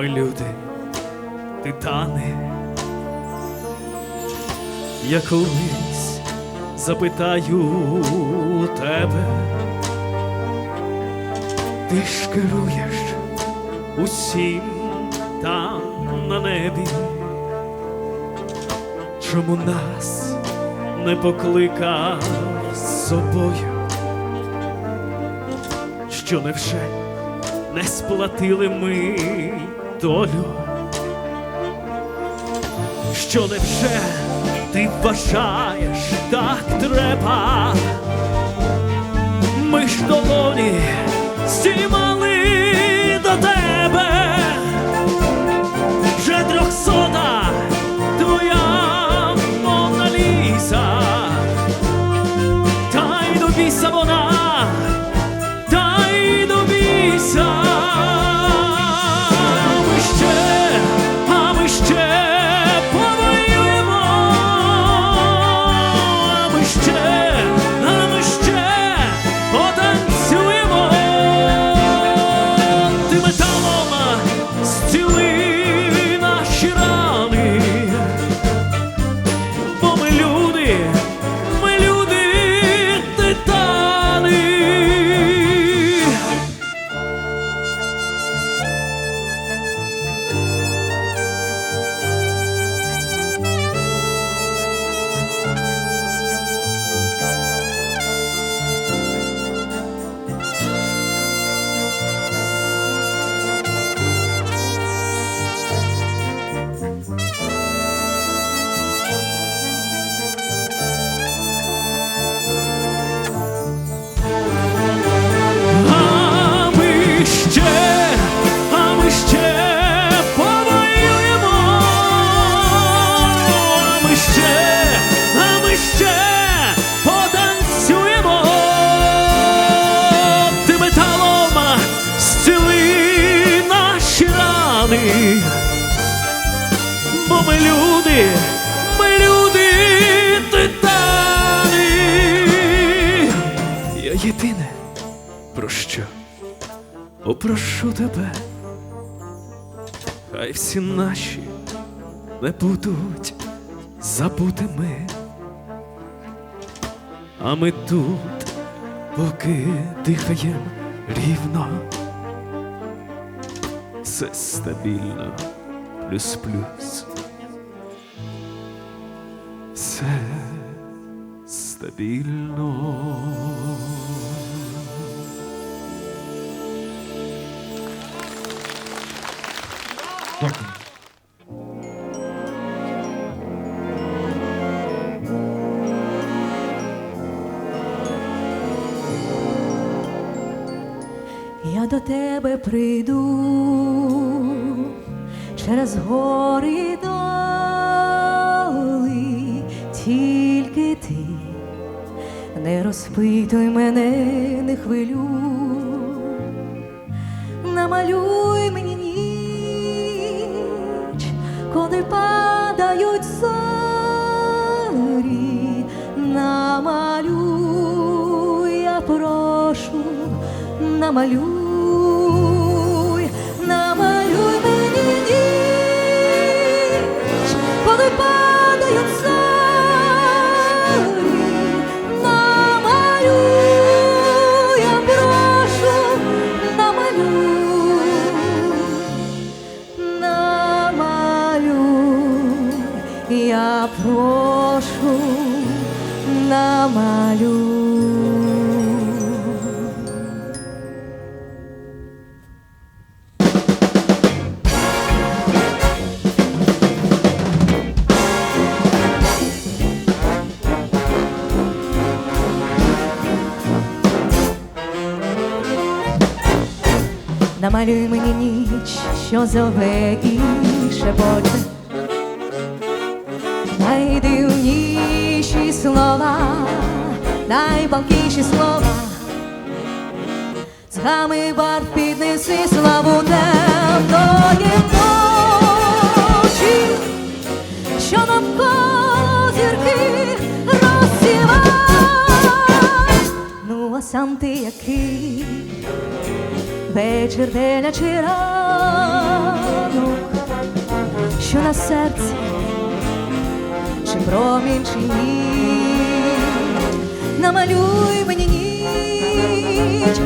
ми люди, титани. Я колись запитаю тебе, ти ж керуєш усім там на небі. Чому нас не покликав з собою? Що невже не сплатили ми долю? Що невже ти вважаєш так треба? Ми ж долоні стімали бо ми люди, ми люди титани. Я єдине про що попрошу тебе, хай всі наші не будуть забутими, а ми тут, поки дихаєм рівно, все стабільно, плюс-плюс. Все стабільно. Я до тебе прийду. Через гори доли, тільки ти. Не розпитуй мене, не хвилюй, намалюй мені ніч, коли падають зорі, намалюй, я прошу, намалюй, намалюй мені ніч, що зове і шепоче. Найдивніші слова, найпалкіші слова. З гами барв піднеси славу темної ночі, що навколо зірки розсіва. Ну, а сам ти який вечір деля чи ранок, що на серці, чи промінь, чи ні, намалюй мені ніч,